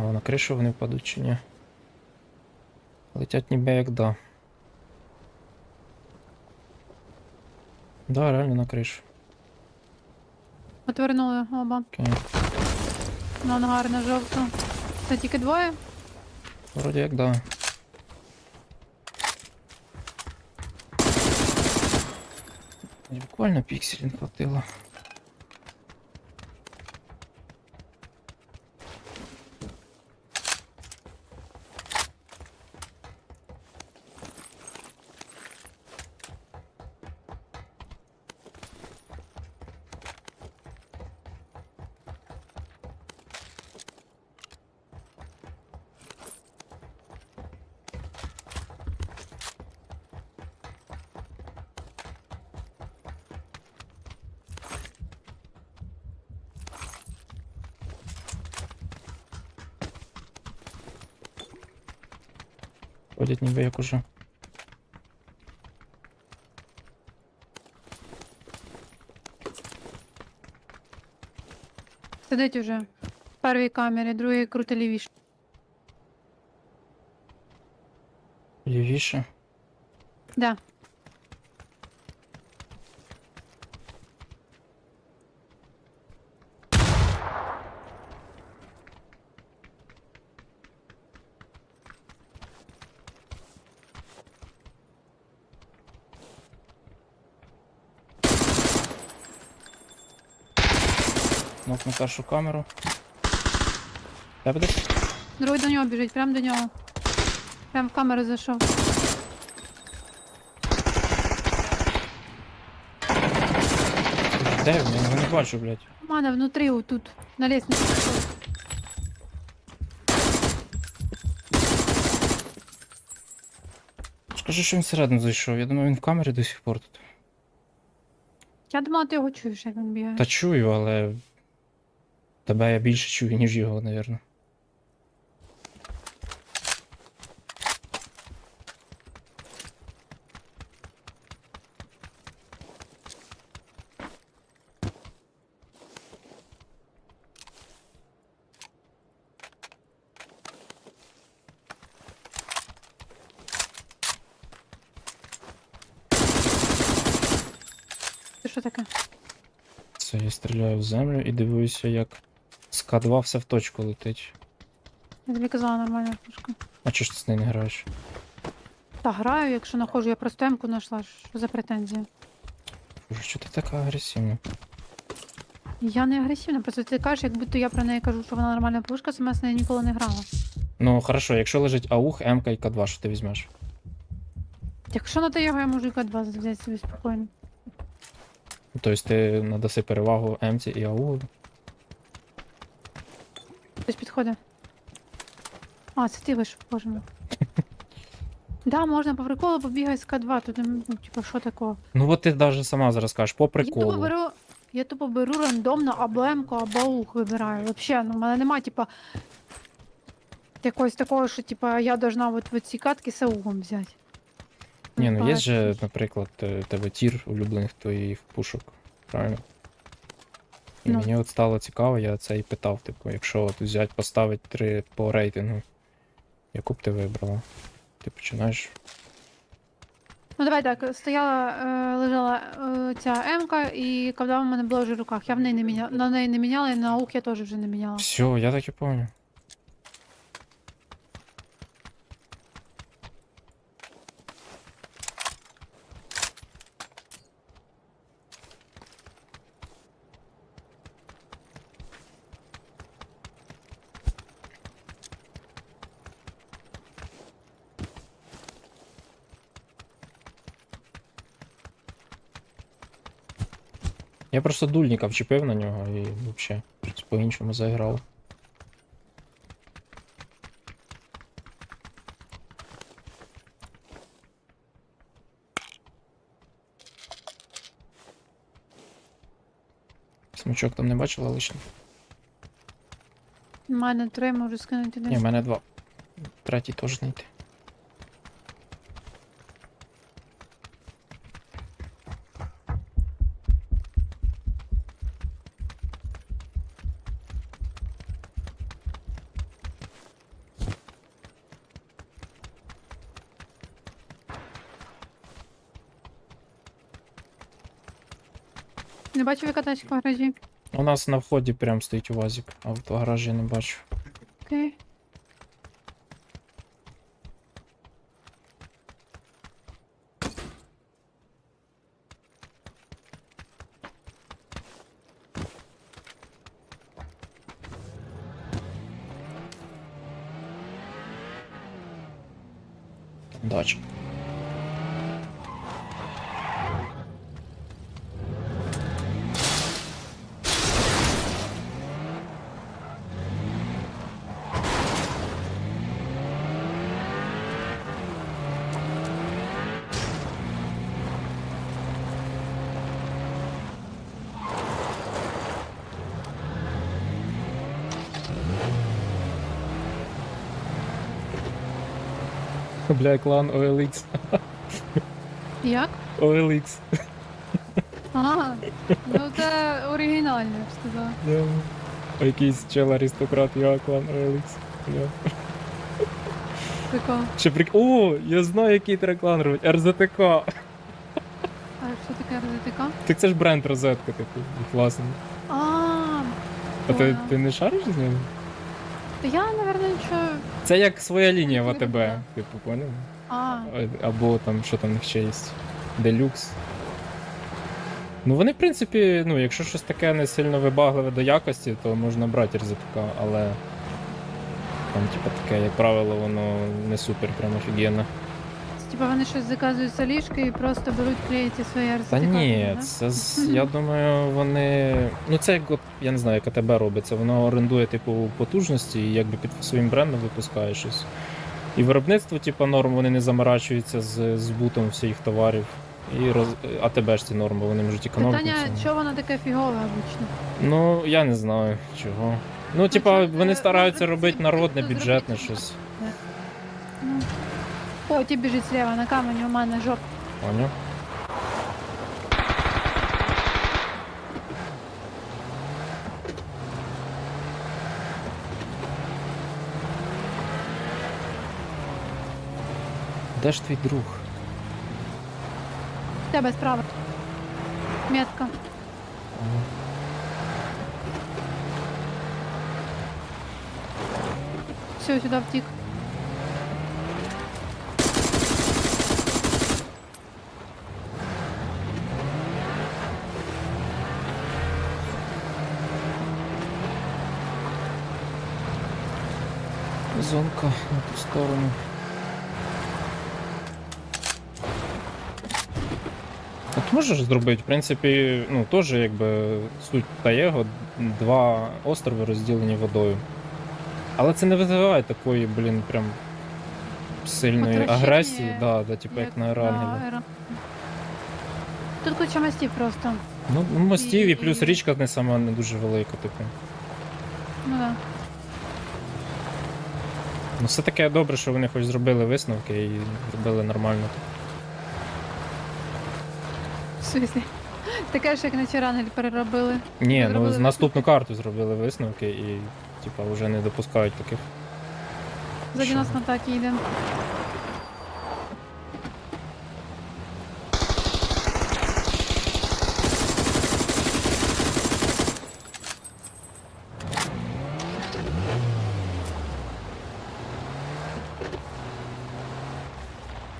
А на кришу вони впадуть чи ні? Летять ніби як да. Да, реально на кришу. Отвернули оба. Окей. На ангар на жовту. Це тільки двоє? Вроді як да. Буквально піксель не хватило. Ходять ніби як уже. Сидить уже. В першій камері, другий круто лівіше. Лівіше. Да. Нок на першу камеру. Десь? Другий до нього біжить, прям до нього. Прям в камеру зайшов. Де він? Я його не бачу, блядь. У мене внутрі тут, на лестниці. Скажи, що він всередину зайшов. Я думаю, він в камері до сих пор тут. Я думала, ти його чуєш, як він бігає. Та чую, але. Тебе я більше чую, ніж його, напевно. Це що таке? Це я стріляю в землю і дивуюся, як К2 все в точку летить. Я тобі казала нормальна пушка. А чого ж ти з нею не граєш? Та граю, якщо знаходжу, я просто М-ку знайшла. Що за претензії? Боже, що ти така агресивна? Я не агресивна, просто ти кажеш, як будто я про неї кажу, що вона нормальна пушка, сама з нею ніколи не грала. Ну, хорошо, якщо лежить аух, МК і К2, що ти візьмеш? Якщо на те його, я можу і К2 взяти собі спокійно. Тобто ти надаси перевагу МЦ і АУ. Хтось підходить. А, це ти вийшов, боже мій. Да, можна по приколу побігати з К2, тут, ну, типу, що такого? Ну от ти навіть сама зараз кажеш, по Я тупо приколу. беру, я тупо беру рандомно або М-ку, або ух вибираю. Вообще, ну, в мене нема, типа, якогось такого, що, типа, я должна от в ці катки з аугом взяти. Ні, ну є же, наприклад, е, тебе тір улюблених твоїх пушок, правильно? І мені от стало цікаво, я це і питав, типу, якщо от взяти, поставити три по рейтингу, яку б ти вибрала? Ти починаєш. Ну давай так, стояла, е, лежала е, ця М-ка, і коли в мене була вже в руках. Я в неї не міняла, на неї не міняла, і на ух я теж вже не міняла. Все, я так і пам'ятаю. Я просто дульника вчепив на нього і взагалі по-іншому заіграв. Смачок там не бачила лише. У мене три можу скинути. Ні, в мене два. Третій теж не йти. Не бачив, яка тачка в гаражі. У нас на вході прям стоїть УАЗик, а в гаражі не бачу. Окей. Дача. Бля, клан OLX. Як? OLX. Ага. Ну це оригінально, я б сказала. Yeah. Якийсь чел аристократ, я клан OLX. Yeah. Прикол. Ще прик... О, я знаю, який треба клан робити. РЗТК. А що таке РЗТК? Так це ж бренд розетка, типу, класний. А, А ти, поняла. ти не шариш з ним? Та я, напевно, нічого. Це як своя лінія в АТБ, типу, поняв? А, А- Або там, що там в них ще є. Делюкс. Ну вони, в принципі, ну, якщо щось таке не сильно вибагливе до якості, то можна брати рзпк, але там, типу, таке, як правило, воно не супер, прям офігенно. Типа вони щось заказують з Алішки і просто беруть клеїти свої РЗТК. Та ні, да? це з- я думаю, вони. Ну це як от, я не знаю, як АТБ робиться. Воно орендує типу потужності і якби під своїм брендом випускає щось. І виробництво, типу, норм, вони не заморачуються з збутом всіх товарів. І роз... АТБ ж ці норми, вони можуть економити. Питання, цьому. чого воно таке фігове обично? Ну, я не знаю чого. Ну, типа, це, вони е, стараються ну, робити це народне, бюджетне щось. Ну. О, ті біжить зліва на камені, у мене жоп. Поняв? Де ж твій друг? В тебе справа. Метка. Ага. Все, сюди втік. Зонка на ту сторону. От можеш зробити, в принципі, ну, теж якби суть Таєго, два острови розділені водою. Але це не визиває такої, блін, прям сильної агресії, да, да, типу як, на Ерангелі. Ера. Тут куча мостів просто. Ну, мостів і І- плюс і- річка не сама не дуже велика, типу. Ну да. Ну, все таке добре, що вони хоч зробили висновки і зробили нормально. В? Таке ж, як на Чаранель переробили. Ні, ну Зробили з наступну карту зробили висновки і, типа, вже не допускають таких. Ззаді нас на атаки йде.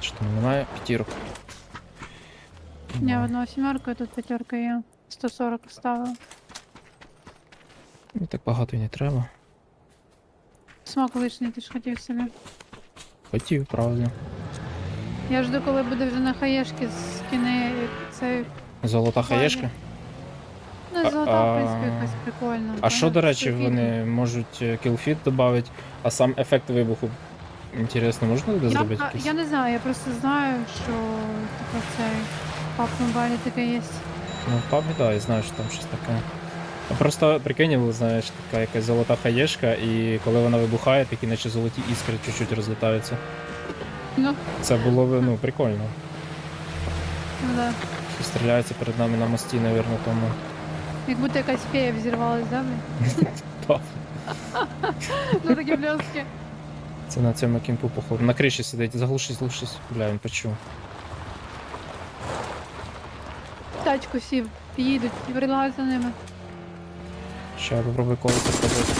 Що там п'ятірок. Ні, в одного сімерка, тут п'ятерка є. 140 вставила. Ну, так багато і не треба. Смок лишній, ти ж хотів собі. Хотів, правильно. Я жду, коли буде вже на хаєшки скине цей. Золота хаєшка. Ну, А- золота, в принципі, якась прикольна. А що, до речі, вони можуть е, кілфіт додати, а сам ефект вибуху. Інтересно, можна буде Я, зробити а, якийсь? я не знаю, я просто знаю, що типа цей пап мобайлі таке є. Ну, в пабі, да, я знаю, що там щось таке. А просто прикинь, знаєш, така якась золота хаєшка, і коли вона вибухає, такі наче золоті іскри чуть-чуть розлітаються. Ну, Це було б, ну, прикольно. ну да. Що Стріляється перед нами на мості, навірно, тому. Як будто якась фея взірвалась, да, блін? Пап. Ну такі бльоски. Це на цьому кімпу, походу. На криші сидить, заглушись, заглушись. Бля, він почув. Тачку сів. Їдуть, і за ними. Ще я попробую колесо пробити.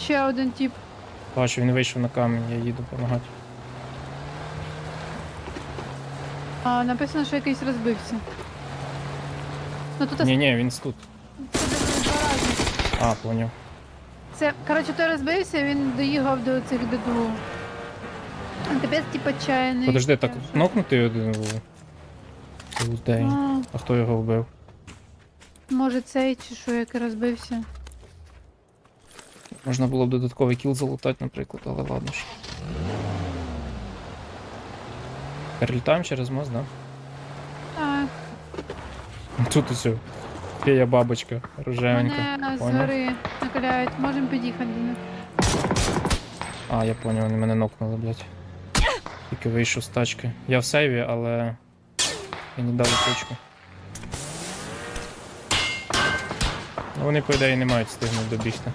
Ще один тип. Бачу, він вийшов на камінь, я їду допомагати. А, написано, що якийсь розбився. Ну тут Ні, ні, він тут. це два рази. А, поняв. Це, коротше, той розбився, він доїхав до цих ДДУ. А Тебе типа чайний. Подожди, так нокнутий один був. А, А хто його вбив? може цей чи що, який розбився. Можна було б додатковий кіл залутати, наприклад, але ладно ж. Перелітаємо через мост, да? Тут усе. Фея бабочка, рожевенька. мене з накаляють. Можемо під'їхати до них. А, я поняв, вони мене нокнули, блядь. Тільки вийшов з тачки. Я в сейві, але. Мені дали точку. Ну вони, по ідеї, не мають встигнути добігти.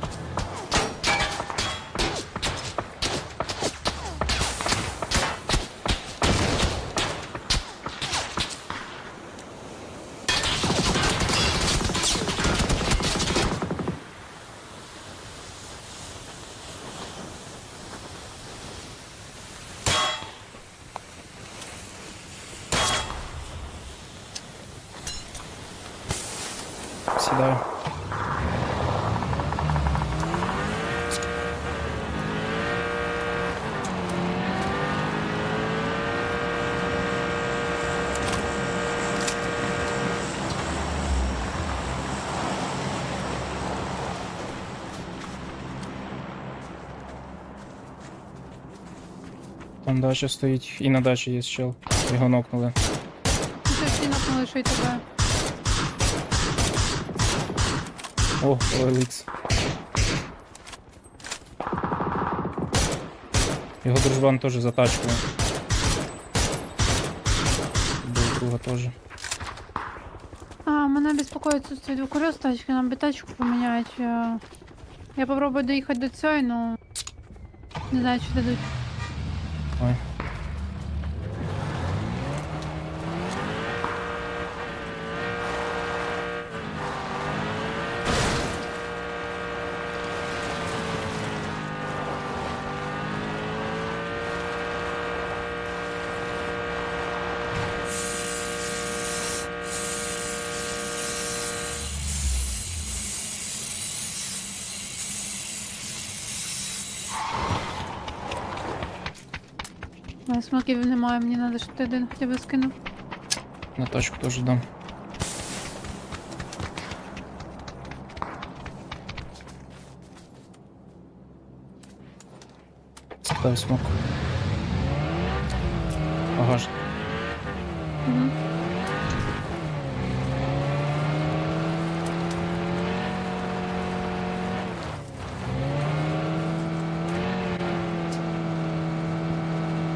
Там дача стоїть, і на дачі є чел. Його нокнули. Ну, Це всі напнули, що й тебе. О, OLX. Його дружбан теж за тачкою. Був друга теж. А, мене беспокоит отсутствие двух колес тачки, нам бы тачку поменять. э. Я попробую доехать до цей, но не знаю, что дадут. 喂 мене смоків немає, мені треба, щоб ти один хоча б скинув. На тачку теж дам. Скидаю смок. Багажник. Угу.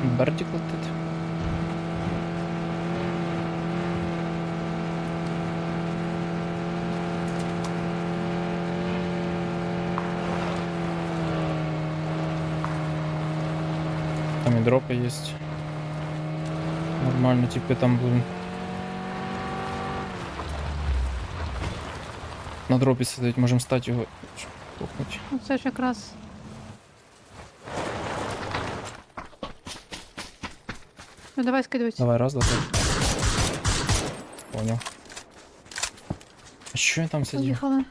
Бердік летить. Там і дропи є. Нормально, типи там блин. На дропі сидить, можемо стати його. Пухнуть. Ну, Це ж якраз. Ну давай скидывайся. Давай, раз, два, три. Понял. А що я там сидів? Поїхали.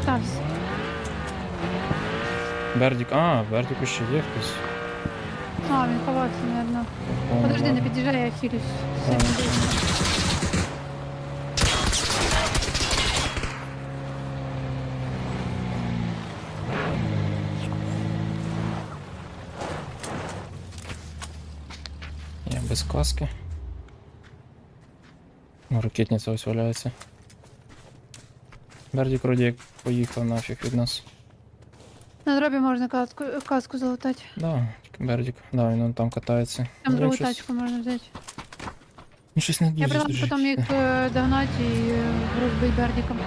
Остався. Бердік. А, Бердіку ще є хтось. А, він ховався, наверное. О, Подожди, не ладно. під'їжджай, я хилюсь. Все, Ладно. не бійся. Каски. Ну, ракетниця ось валяється. Бердік вроді поїхав нафіг від нас. На дробі можна каску, каску залутати. Да, Бердік. Да, він он там катається. Там Ну, другу щось- тачку можна взяти. Ну, щось не Я дуже предлагаю дуже. потім їх е, догнати і е, розбити бердиком.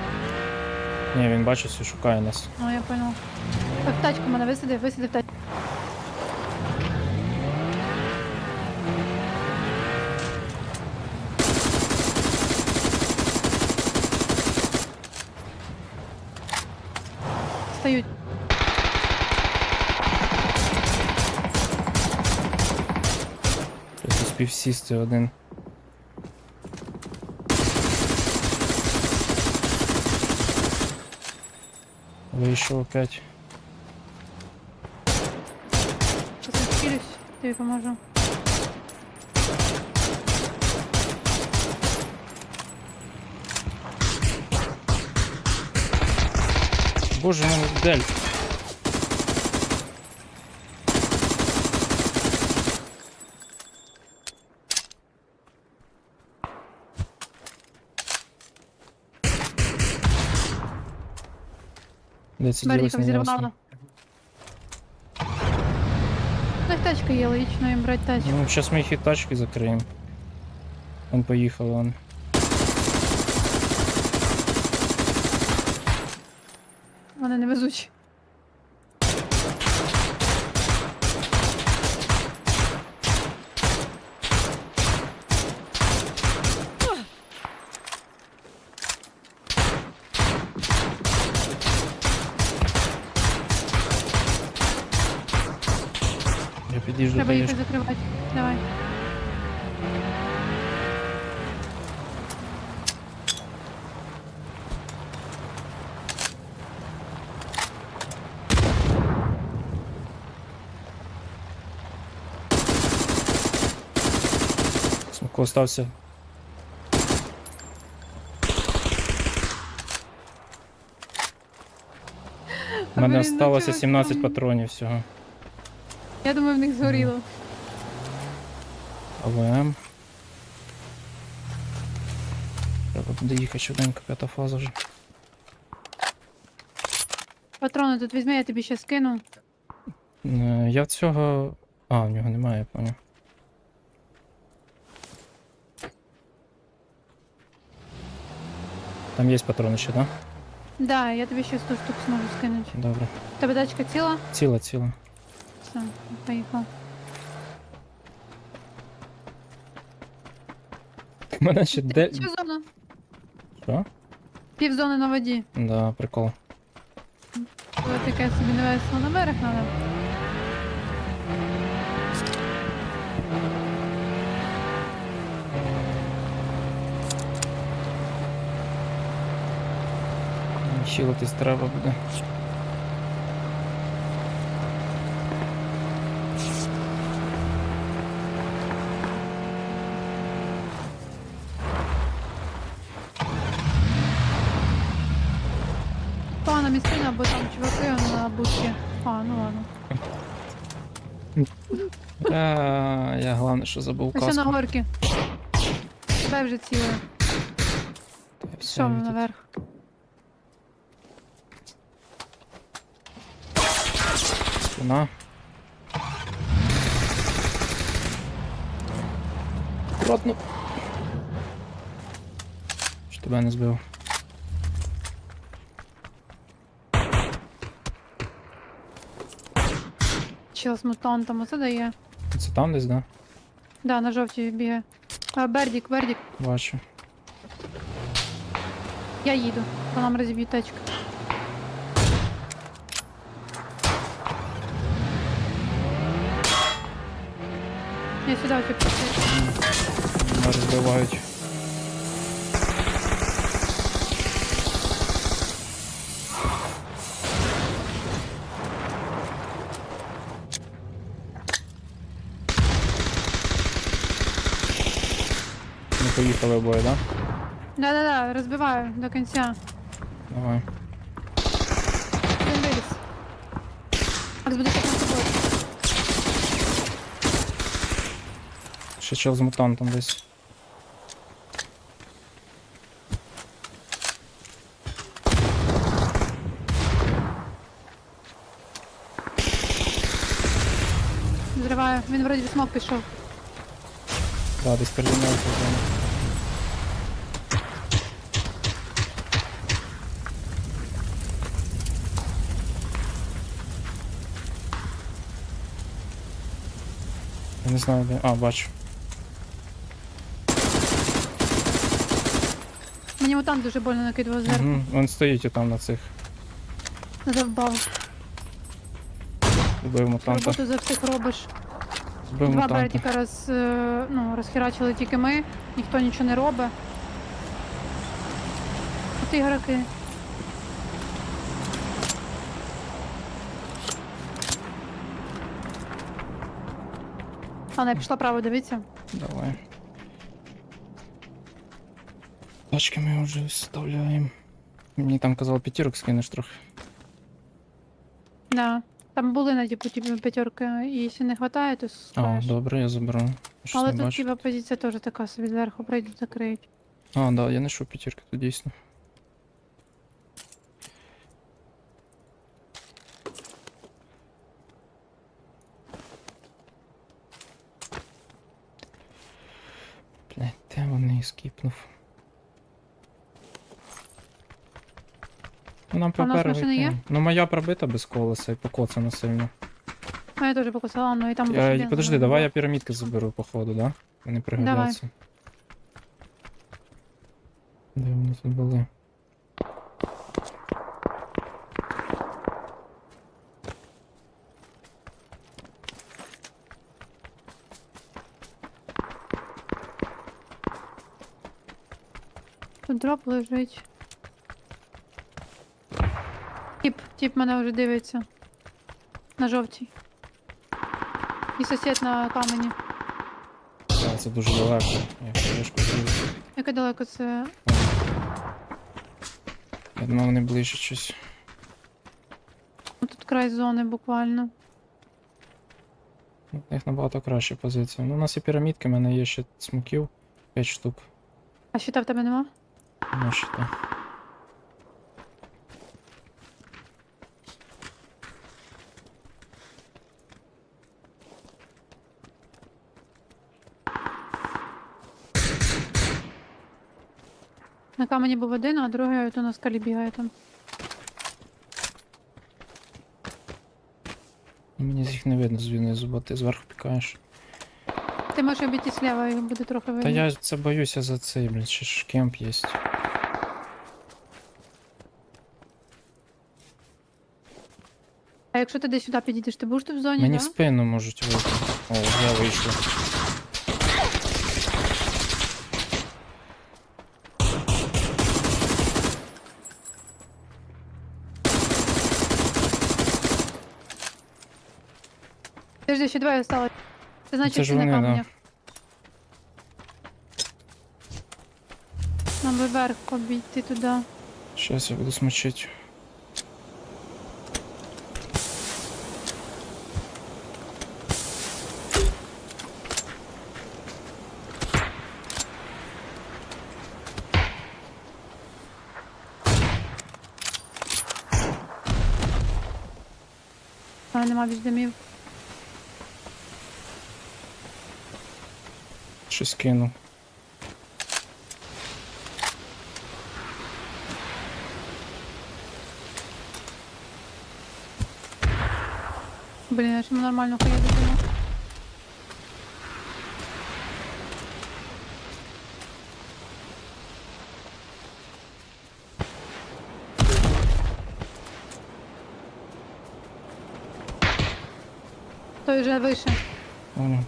Ні, він бачить, що шукає нас. Ну, я понял. Так, в тачку мене висадив, висадив тачку. Стають. Хтось успів сісти один. Вийшов опять. Сейчас відхилюсь, тобі поможу. Боже, мене дель. Де ці ділись Беріка взірвала. У них тачка є, логічно їм брати тачку. Ну, зараз ми їх і тачки закриємо. Он поїхали, он. Треба до їх Єшки. закривати. Давай. Смоко остався. У мене Блін, ну осталося чого 17 там? патронів всього. Я думаю, в них згоріло. АВМ. Треба буде їхати швиденько, п'ята фаза вже. Патрони тут візьми, я тобі ще скину. Е, Я в цього. А, в нього немає, я поняв. Там є патрони ще, так? Да, я тобі ще 100 штук зможу скинути. Да? Добре. Тебе тачка ціла? Ціла, ціла. Все, поїхав. У мене ще де. Півзона. Що? Півзони на воді. Да, прикол. Коли таке собі не весело на берег треба. Хілитись треба буде. Будці. А, ну ладно. А, я головне, що забув Ось на каску. горки. Тебе вже ціле. Я все наверх. Спина. Аккуратно. Що тебе не збив? Чел з мутантом, оце дає. Це там десь, да? Да, на жовтій бігає. А, Бердік, Бердік, Бачу. я їду. По нам розіб'ють тачку. Я сюди типу. Мене розбивають. Поїхали обоє, да? Да-да-да, розбиваю до кінця. Давай. Він виліз. Макс буде так на тобою. Ще чел з мутантом десь. Зриваю. Він вроді в смок пішов. Да, десь передумав. Не знаю, де. А, бачу. Мені мутант дуже больно накидував зверху. Угу. Він стоїть там на цих. Задовбав. Вбив мутанта. Роботу за всіх робиш. Вбив Два мутанта. братіка роз, е, ну, розхерачили тільки ми, ніхто нічого не робить. От ігроки. Ладно, я пішла право, дивіться. Давай. Тачки ми вже вставляємо. Мені там казали п'ятірок скинеш трохи. Да. Там були на типу, типу п'ятерки, і якщо не вистачає, то А, скажеш. добре, я заберу. Щось Але не тут бачу. типа позиція теж така собі зверху прийдуть закриють. А, да, я знайшов п'ятірки, тут дійсно. Блять, де вони? Ну, Нам А в нас попереду машини йти. є? Ну моя пробита без колеса і покоцана сильно. А я теж покусала, ну і там Я, і- подожди, давай я пірамідки заберу, походу, да? Вони пригодяться. Де вони тут були? Тут дроп лежить. Тіп, тіп мене вже дивиться. На жовтій. І сусід на камені. Так, це дуже далеко. Я з'їв. Яке далеко це. Я думав, вони ближче щось. Ну, Тут край зони буквально. У них набагато краща позиція. Ну, у нас є пірамідки, в мене є ще смоків. 5 штук. А щита в тебе нема? Ще так. На камені був один, а другий от у нас скалі бігає там. Мені з їх не видно звіднизу, бо ти зверху пікаєш. Ти можеш обійти слева, їх буде трохи видно. Та я це боюся за цей, блін, ще ж кемп є. А якщо ти десь сюди підійдеш, ти будеш тут в зоні, Мені да? в спину можуть вийти. О, я вийшов. Подожди, ще двоє осталось. Це значить, ти на да. Нам би вверх обійти туди. Щас я буду смочити. Нема більш димів. Щось кинув. Блін, я ж йому нормально хуя додому. Той вже вище. Понял.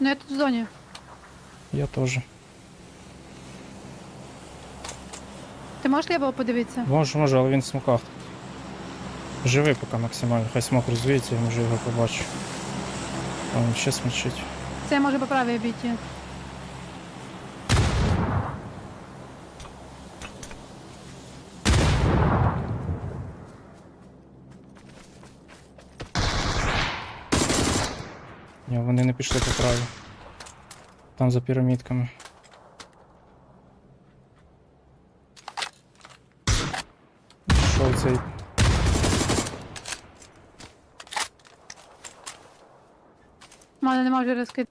Ну я тут в зоні. Я теж. Ти можеш ліво подивитися? Можу, можу, але він в смоках. Живий поки максимально, хай смок розвіється, я може його побачу. А він ще смочить. Це я можу по правій обійти. пішли по праві. Там за пірамідками. Що цей? У мене нема вже розкид.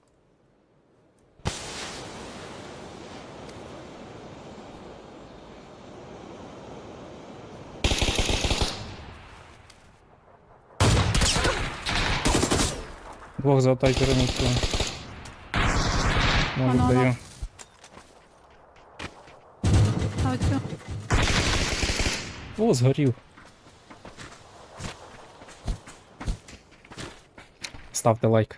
Двох за тайкером цього. Може Воно, даю. А оцю. О, згорів. Ставте лайк.